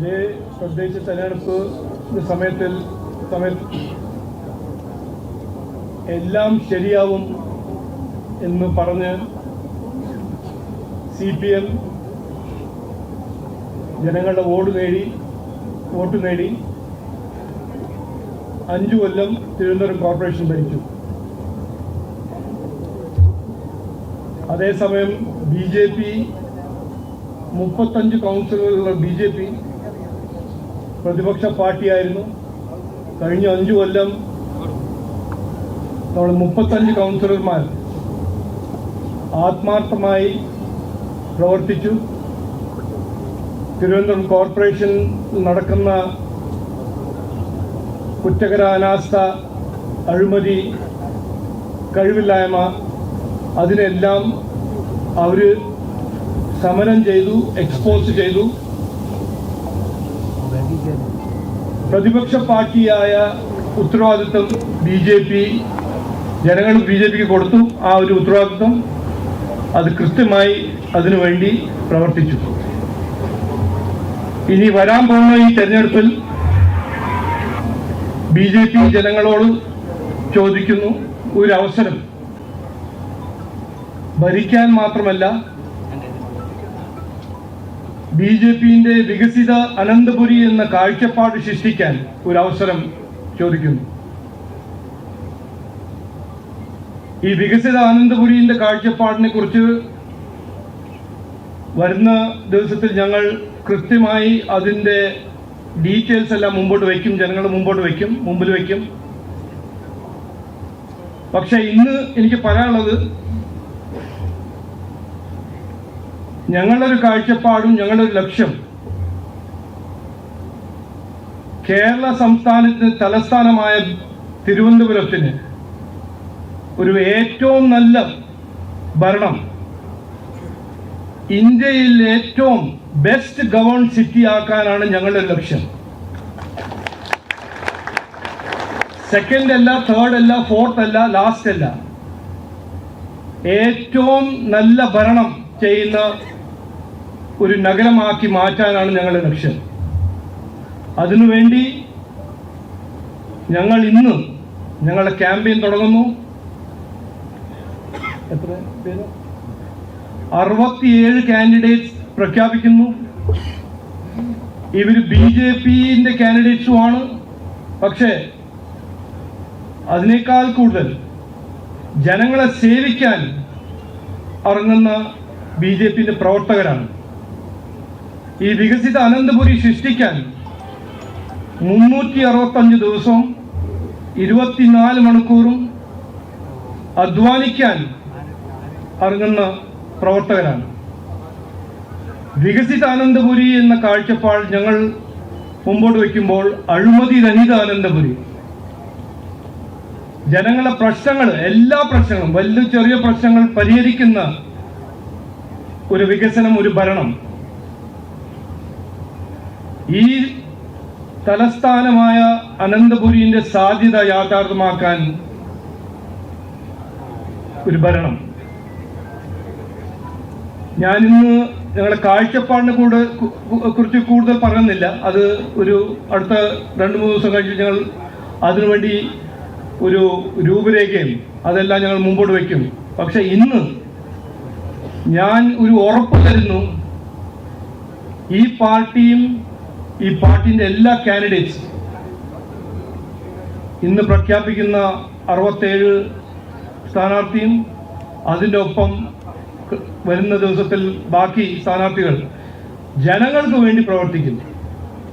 ഇത് പ്രത്യേകിച്ച് തെരഞ്ഞെടുപ്പ് സമയത്തിൽ സമയത്ത് എല്ലാം ശരിയാവും എന്ന് പറഞ്ഞ് സി പി എം ജനങ്ങളുടെ വോട്ട് നേടി വോട്ട് നേടി അഞ്ചു കൊല്ലം തിരുവനന്തപുരം കോർപ്പറേഷൻ ഭരിച്ചു. അതേസമയം ബി ജെ പി മുപ്പത്തഞ്ച് കൗൺസിലുകളുള്ള ബി ജെ പി പ്രതിപക്ഷ പാർട്ടിയായിരുന്നു. കഴിഞ്ഞ അഞ്ചു കൊല്ലം നമ്മൾ മുപ്പത്തഞ്ച് കൗൺസിലർമാർ ആത്മാർത്ഥമായി പ്രവർത്തിച്ചു. തിരുവനന്തപുരം കോർപ്പറേഷൻ നടക്കുന്ന കുറ്റകര അനാസ്ഥ അഴിമതി കഴിവില്ലായ്മ അതിനെല്ലാം അവർ സമരം ചെയ്തു എക്സ്പോസ് ചെയ്തു. പ്രതിപക്ഷ പാർട്ടിയായ ഉത്തരവാദിത്വം ബി ജെ പി ജനങ്ങൾ ബി ജെ പിക്ക് കൊടുത്തു. ആ ഒരു ഉത്തരവാദിത്വം അത് കൃത്യമായി അതിനുവേണ്ടി പ്രവർത്തിച്ചു. ഇനി വരാൻ പോകുന്ന ഈ തെരഞ്ഞെടുപ്പിൽ ബി ജെ പി ജനങ്ങളോട് ചോദിക്കുന്നു ഒരു അവസരം. ഭരിക്കാൻ മാത്രമല്ല ബി ജെ പിന്റെ വികസിത അനന്തപുരി എന്ന കാഴ്ചപ്പാട് സൃഷ്ടിക്കാൻ ഒരു അവസരം ചോദിക്കുന്നു. ഈ വികസിത അനന്തപുരിന്റെ കാഴ്ചപ്പാടിനെ കുറിച്ച് വരുന്ന ദിവസത്തിൽ ഞങ്ങൾ കൃത്യമായി അതിന്റെ ഡീറ്റെയിൽസ് എല്ലാം മുമ്പോട്ട് വയ്ക്കും ജനങ്ങളുടെ മുമ്പോട്ട് വയ്ക്കും മുമ്പിൽ വയ്ക്കും. പക്ഷെ ഇന്ന് എനിക്ക് പറയാനുള്ളത് ഞങ്ങളുടെ ഒരു കാഴ്ചപ്പാടും ഞങ്ങളുടെ ഒരു ലക്ഷ്യം. കേരള സംസ്ഥാനത്തിന് തലസ്ഥാനമായ തിരുവനന്തപുരത്തിന് ഒരു ഏറ്റവും നല്ല ഭരണം. ഇന്ത്യയിൽ ഏറ്റവും ബെസ്റ്റ് ഗവൺ സിറ്റി ആക്കാനാണ് ഞങ്ങളുടെ ലക്ഷ്യം. സെക്കൻഡ് അല്ല തേർഡ് അല്ല ഫോർത്ത് അല്ല ലാസ്റ്റ് അല്ല. ഏറ്റവും നല്ല ഭരണം ചെയ്യുന്ന ഒരു നഗരമാക്കി മാറ്റാനാണ് ഞങ്ങളുടെ ലക്ഷ്യം. അതിനുവേണ്ടി ഞങ്ങൾ ഇന്ന് ഞങ്ങളുടെ ക്യാമ്പയിൻ തുടങ്ങുന്നു. എത്ര പേര്? അറുപത്തിയേഴ് കാൻഡിഡേറ്റ്സ് പ്രഖ്യാപിക്കുന്നു. ഇവർ ബി ജെ പിന്റെ കാൻഡിഡേറ്റ്സുമാണ് പക്ഷേ അതിനേക്കാൾ കൂടുതൽ ജനങ്ങളെ സേവിക്കാൻ ഇറങ്ങുന്ന ബി ജെ പിന്റെ പ്രവർത്തകരാണ്. ഈ വികസിത അനന്തപുരി സൃഷ്ടിക്കാൻ മുന്നൂറ്റി അറുപത്തഞ്ച് ദിവസവും ഇരുപത്തിനാല് മണിക്കൂറും അധ്വാനിക്കാൻ ഇറങ്ങുന്ന പ്രവർത്തകരാണ് വികസിത അനന്തപുരി എന്ന കാഴ്ചപ്പാട് ഞങ്ങൾ മുമ്പോട്ട് വയ്ക്കുമ്പോൾ അഴിമതി രഹിത അനന്തപുരി. ജനങ്ങളെ പ്രശ്നങ്ങൾ എല്ലാ പ്രശ്നങ്ങളും വലിയ ചെറിയ പ്രശ്നങ്ങൾ പരിഹരിക്കുന്ന ഒരു വികസനം ഒരു ഭരണം. ഈ തലസ്ഥാനമായ അനന്തപുരിന്റെ സാധ്യത യാഥാർത്ഥ്യമാക്കാൻ ഒരു ഭരണം. ഞാനിന്ന് ഞങ്ങളുടെ കാഴ്ചപ്പാടിനെ കൂടെ കുറിച്ച് കൂടുതൽ പറയുന്നില്ല അത് ഒരു അടുത്ത രണ്ട് മൂന്ന് ദിവസം കഴിഞ്ഞ് ഞങ്ങൾ അതിനുവേണ്ടി ഒരു രൂപരേഖയും അതെല്ലാം ഞങ്ങൾ മുമ്പോട്ട് വയ്ക്കും പക്ഷെ ഇന്ന് ഞാൻ ഒരു ഉറപ്പ് തരുന്നു. ഈ പാർട്ടിയും ഈ പാർട്ടിന്റെ എല്ലാ കാൻഡിഡേറ്റ്സ് ഇന്ന് പ്രഖ്യാപിക്കുന്ന അറുപത്തേഴ് സ്ഥാനാർത്ഥിയും അതിന്റെ ഒപ്പം വരുന്ന ദിവസത്തിൽ ബാക്കി സ്ഥാനാർത്ഥികൾ ജനങ്ങൾക്ക് വേണ്ടി പ്രവർത്തിക്കുന്നു.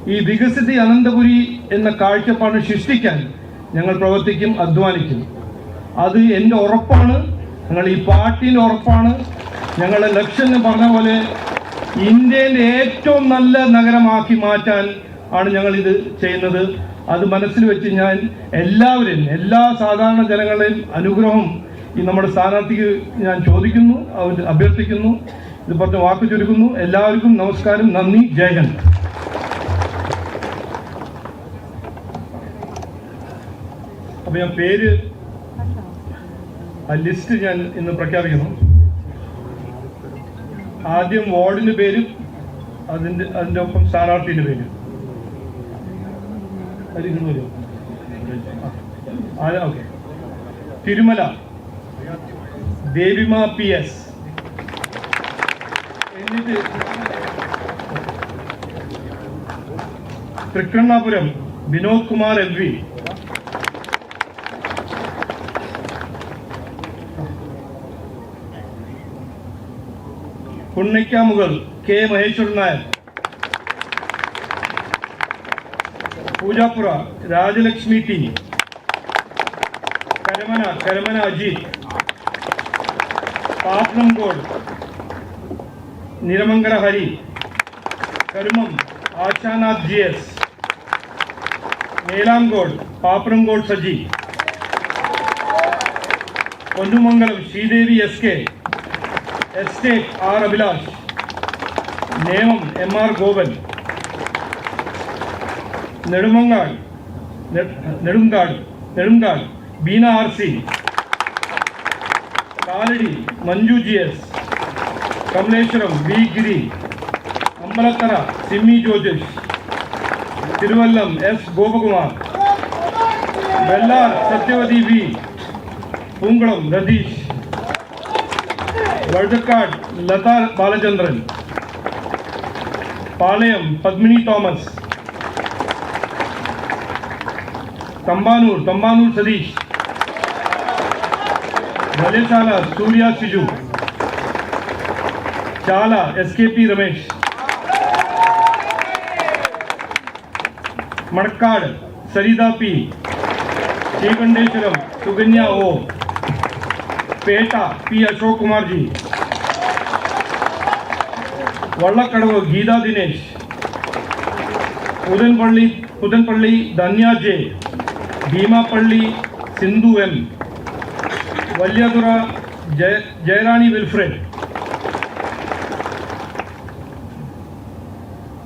ഈ വികസിത അനന്തപുരി എന്ന കാഴ്ചപ്പാട് സൃഷ്ടിക്കാൻ ഞങ്ങൾ പ്രവർത്തിക്കും അധ്വാനിക്കും. അത് എന്റെ ഉറപ്പാണ്. ഞങ്ങൾ ഈ പാർട്ടിയുടെ ഉറപ്പാണ്. ഞങ്ങളുടെ ലക്ഷ്യം എന്ന് പറഞ്ഞ പോലെ ഇന്ത്യയിലെ ഏറ്റവും നല്ല നഗരമാക്കി മാറ്റാൻ ആണ് ഞങ്ങൾ ഇത് ചെയ്യുന്നത്. അത് മനസ്സിൽ വെച്ച് ഞാൻ എല്ലാവരെയും എല്ലാ സാധാരണ ജനങ്ങളുടെയും അനുഗ്രഹം ഈ നമ്മുടെ സ്ഥാനാർത്ഥിക്ക് ഞാൻ ചോദിക്കുന്നു അവർ അഭ്യർത്ഥിക്കുന്നു. ഇത് പറഞ്ഞ വാക്ക് ചുരുക്കുന്നു. എല്ലാവർക്കും നമസ്കാരം. നന്ദി. ജയ ഹിന്ദ്. അപ്പൊ ഞാൻ പേര് ആ ലിസ്റ്റ് ഞാൻ ഇന്ന് പ്രഖ്യാപിക്കുന്നു. ആദ്യം വാർഡിന്റെ പേരും അതിന്റെ അതിന്റെ ഒപ്പം സ്ഥാനാർത്ഥിന്റെ പേരും. തിരുമല. Devima P S. എന്നിട്ട് Thrikkannapuram Vinod Kumar L V. Punnakkamugal K Maheswaran Nair. Poojappura Rajalakshmi T. Karamana Karamana Ajith. Pappanamcode Niramangala Hari. Karumam Ashanath G S. Melamcode Pappanamcode Saji. Ponnumangalam Sreedevi S K. Estate R Abhilash Nemom M R Gopan Nedumangad നെ- Nedumkad Nedumkad Beena R C Kalady Manju G S Kamaleswaram B Giri Ambalathara Simmi Jojesh Thiruvallam S Gopakumar Vellar Sathyavathi V Poonkulam Ratheesh Vazhuthacaud Latha Balachandran Palayam Padmini Thomas Thampanoor Thampanoor Satheesh Valiyasala Surya Siju Chala S K P Ramesh Manacaud Saritha P Sreekanteswaram Sukanya O Pettah P Ashok Kumar G Vallakkadavu Geetha Dinesh Puthenpally Puthenpally Dhanya J Beemapally Sindhu M Valiyathura Jaya Jayarani Wilfred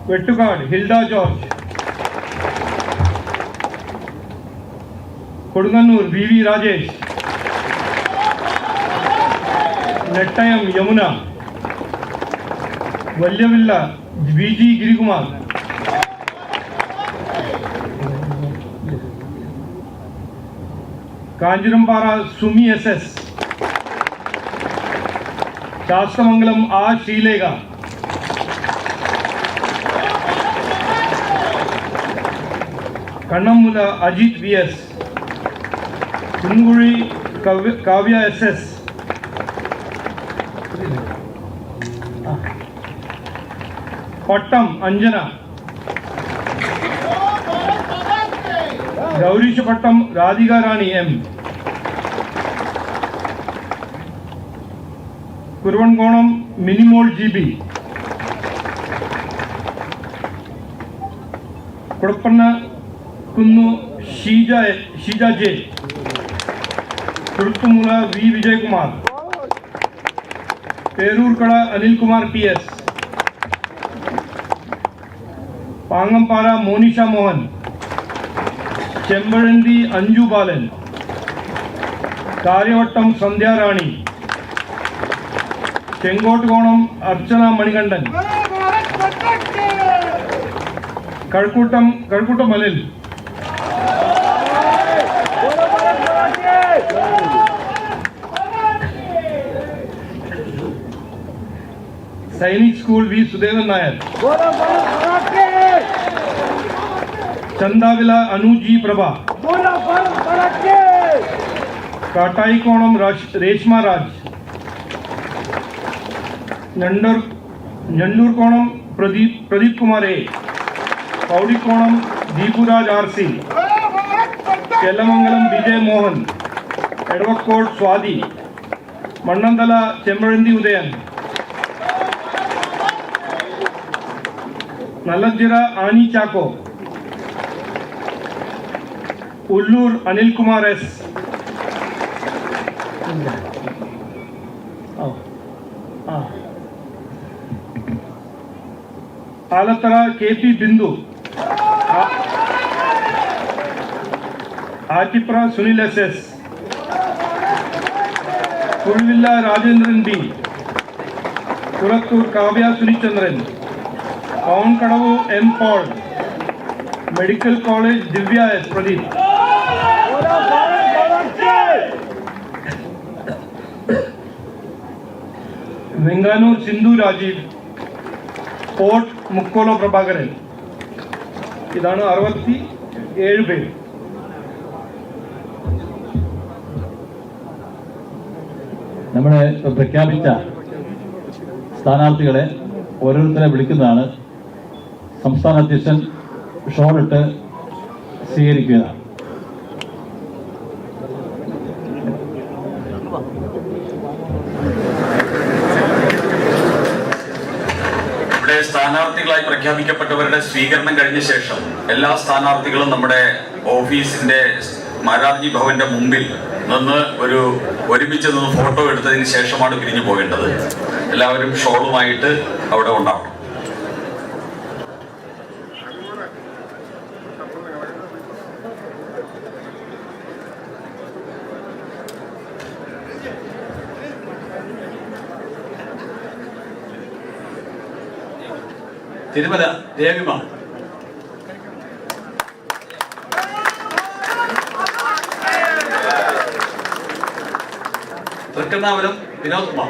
Vettucaud Hilda George Kodungallur V V Rajesh Nettayam Yamuna Valiyavila V G Girikumar. Kanjirampara Sumi S S. Sasthamangalam ആ Sreelekha. Kannammoola Ajith V S. Kunnukuzhi Kavya Kavya S S Pattom Anjana. Gowreesh Pattom Radhika Rani M. Kuravankonam Minimol G B. Kudappana Kunnu Sheeja Sheeja J. Kuluthumoola V. Vijayakumar. Peroorkada Anilkumar P. S. Pangampara Monisha Mohan Chempazhanthy Anju Balan Kariavattom Sandhyarani Chenkottukonam Archana Manikandan Kazhakoottam Kazhakoottam മലിൽ Sainik school V Sudevan Nair. Chanthavila Anu G Prabha Kattaikonam Raj Reshma Raj. Njandoor Njandoorkonam Pradeep Pradeep Kumar A Powdikonam Deepuraj R C. Chellamangalam Vijay Mohan. Edavakode Swathi. Mannanthala Chempazhanthy Udayan. നല്ലജിറ Annie Chacko Ulloor Anilkumar S ആ. ആ. Alathara K P Bindu ആ- Attipra Sunil S S Kuzhivila Rajendran B Kulathoor Kavya Sunichandran Pavankadavu M Paul medical Venganoor Sindhu Rajeev port Mukkola Prabhakaran. ഇതാണ് അറുപത്തി ഏഴ് പേര്. നമ്മുടെ പ്രഖ്യാപിച്ച സ്ഥാനാർത്ഥികളെ ഓരോരുത്തരെ വിളിക്കുന്നതാണ്. സംസ്ഥാന അധ്യക്ഷൻ ഷോറിട്ട് സ്വീകരിക്കുകയാണ്. ഇവിടെ സ്ഥാനാർത്ഥികളായി പ്രഖ്യാപിക്കപ്പെട്ടവരുടെ സ്വീകരണം കഴിഞ്ഞ ശേഷം എല്ലാ സ്ഥാനാർത്ഥികളും നമ്മുടെ ഓഫീസിന്റെ മാരാർജി ഭവന്റെ മുമ്പിൽ നിന്ന് ഒരു ഒരുമിച്ച് നിന്ന് ഫോട്ടോ എടുത്തതിന് ശേഷമാണ് പിരിഞ്ഞു പോകേണ്ടത്. എല്ലാവരും ഷോളുമായിട്ട് അവിടെ ഉണ്ടാവണം Thirumala ദേവിമാണ് Thrikkannapuram Vinod Kumar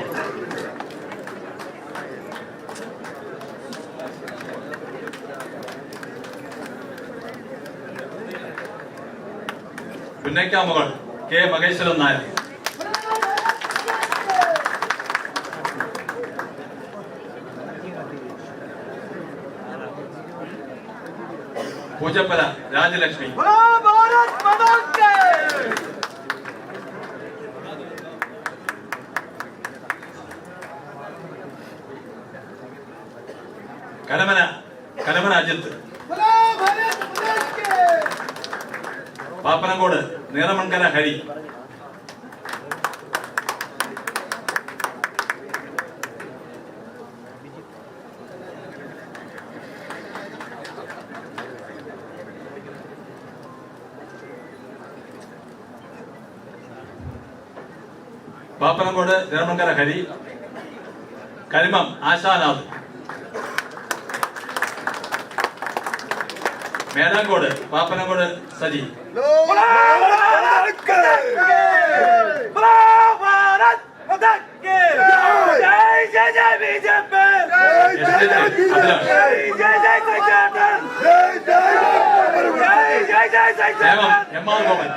Punnakkamugal K Maheswaran Nair. Poojappura Rajalakshmi. Karamana Karamana Ajith. Pappanamcode Neeramankara Hari. Pappanamcode Neeramankara Hari Karimam Ashanath Melamcode Pappanamcode Saji Devam M R Gopan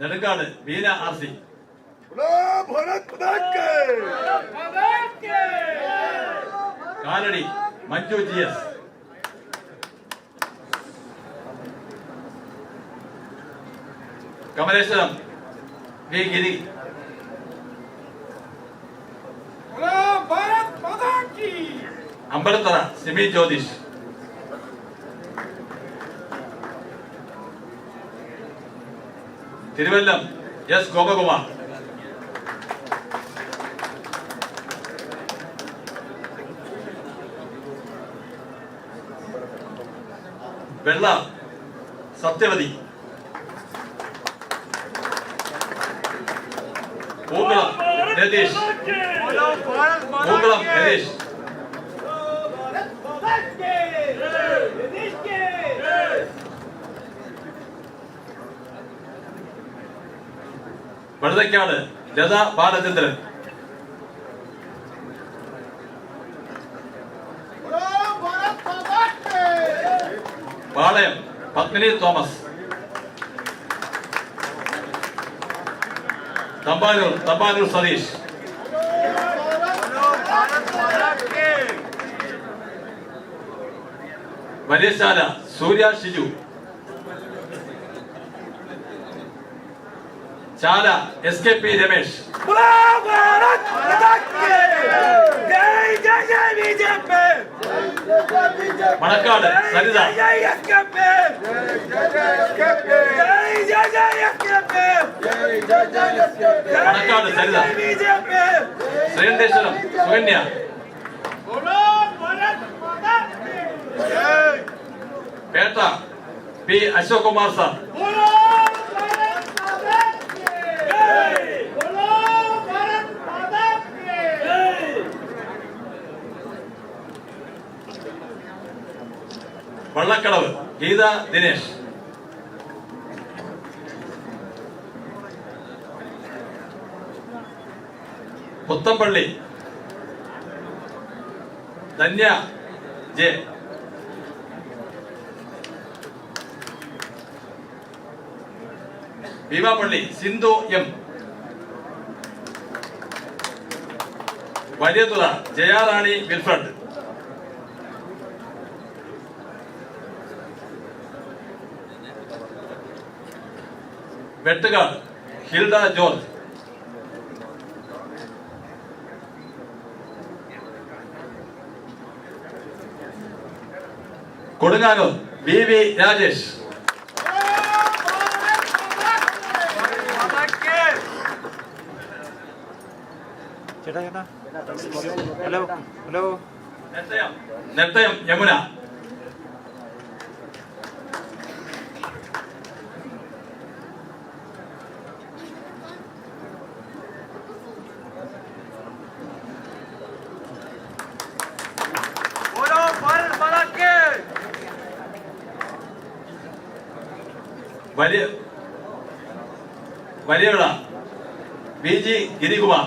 Nedumkad Beena R C. Kalady Manju G S. Kamaleswaram V Giri. Ambalathara Simi Jyothish. Thiruvallam. S Gopakumar. Vella Sathyavathi. Poonkulam Ratheesh. Poonkulam Ratheesh. Vazhuthacaud Latha Balachandran. Palayam Padmini Thomas. Thampanoor Thampanoor Satheesh. Valiyasala Surya Shiju. Chala S K P Ramesh Manacaud Saritha Manacaud Saritha Sreekanteswaram Sukanya Pettah P Ashok Vallakkadavu Geetha Dinesh. Puthenpally. Dhanya J. Beemapally Sindhu M. Valiyathura Jayarani Wilfred Vettucaud Hilda George. Kodunganoor V V Rajesh. ചേട്ടാ ചേട്ടാ. Hello hello. Nettayam Yamuna. വലിയ വലിയ B G Girikumar.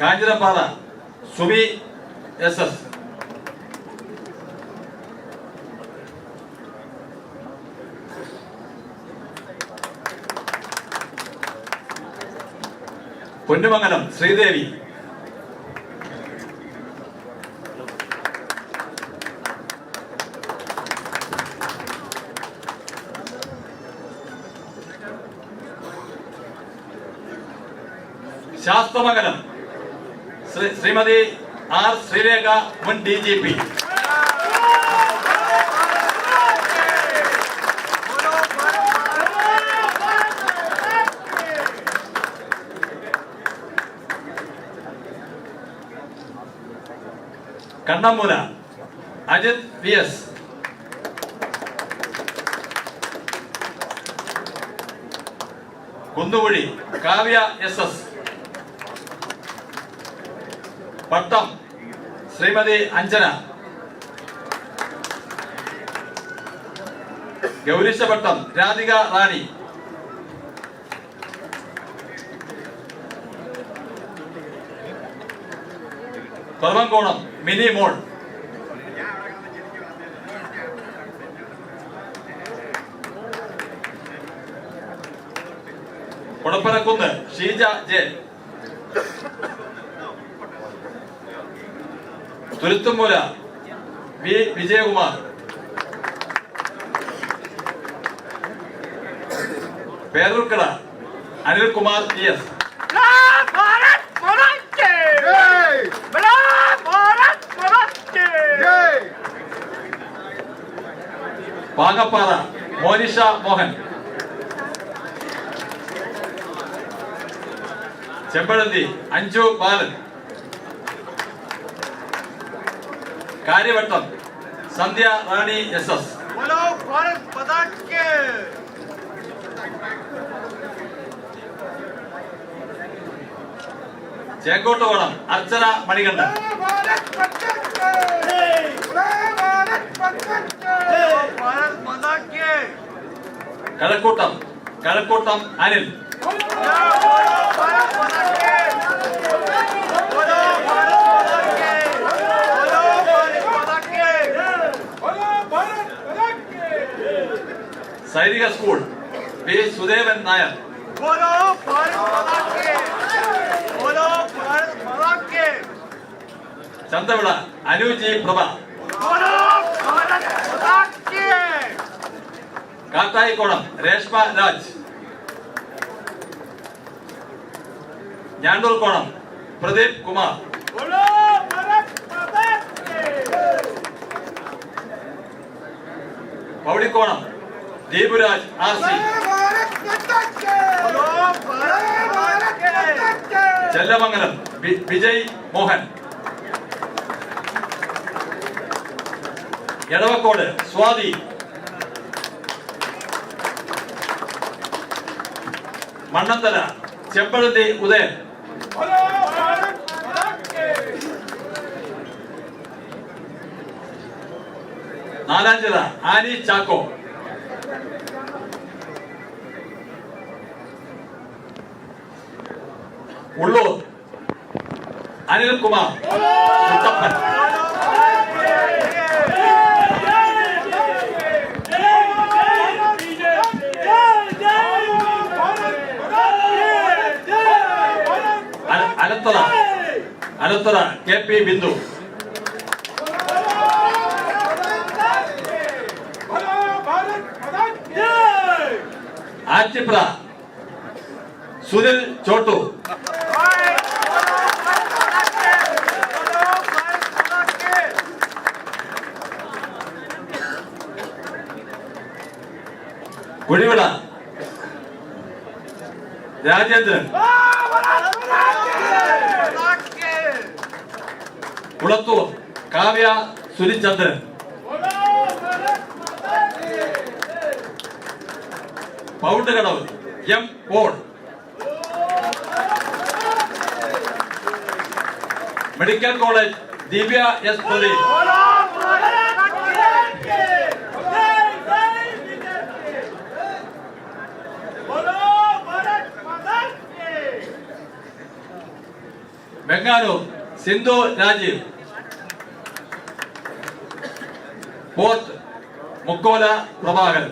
Kanjirappara Subi S S. Ponnumangalam Sreedevi. Sasthamangalam Sree Shrimati R Sreerekha മുൻ D G P. Kannammoola Ajith V S. Kunnukuzhi Kavya S S. Pattom. Shrimati Anjana. Gowreesapattom Radhika Rani. Kuravankonam Minimol. Kudappanakunnu Sheeja J. Thuruthumoola V Vijayakumar. Peroorkada Anilkumar T S. Pakappara Monisha Mohan. Chempazhanthy Anju Balan. Kariavattom. Sandhya Rani S S. Chenkottukonam Archana Manikandan. Kazhakkoottam Kazhakkoottam Anil. Sainik school P Sudevan Nair. Chanthavila Anuji Prabha. Kattaikonam Reshma Raj. Njandoorkonam Pradeep Kumar. Poudikonam Deepuraj R C ഓരോ Bharat മാതാക്ക് Chellamangalam V- Vijay Mohan Edavakode Swathi Mannanthala Chempazhanthy Udayan ഓരോ Bharat മാതാക്ക് Nalanchira Annie Chacko 나는 꼬마 답답한 అనంతర అనంతర KP బిందు ఆచిప్ర సునీల్ చోటు Rajendran. Kulathoor Kavya Sunichandran Poundkadavu M Paul. Medical college Divya S Pradeep Bengaluru Sindhu Rajeev. Fourth Mukkola Prabhakaran.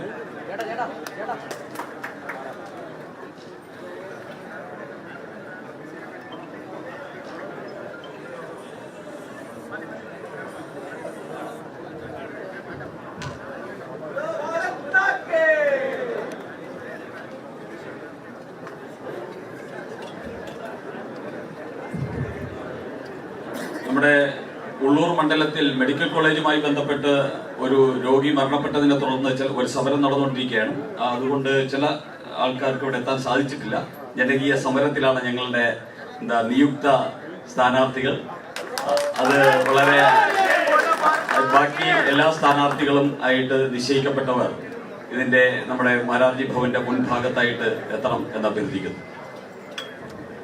നമ്മുടെ ഉള്ളൂർ മണ്ഡലത്തിൽ medical കോളേജുമായി ബന്ധപ്പെട്ട് ഒരു രോഗി മരണപ്പെട്ടതിനെ തുടർന്ന് ചില- ഒരു സമരം നടന്നുകൊണ്ടിരിക്കുകയാണ്. അതുകൊണ്ട് ചില ആൾക്കാർക്ക് ഇവിടെ എത്താൻ സാധിച്ചിട്ടില്ല. ജനകീയ സമരത്തിലാണ് ഞങ്ങളുടെ എന്താ നിയുക്ത സ്ഥാനാർത്ഥികൾ. അത് വളരെ ബാക്കി എല്ലാ സ്ഥാനാർത്ഥികളും ആയിട്ട് നിശ്ചയിക്കപ്പെട്ടവർ ഇതിന്റെ നമ്മുടെ മാരാർജി ഭവന്റെ മുൻഭാഗത്തായിട്ട് എത്തണം എന്ന് അഭ്യർത്ഥിക്കുന്നു.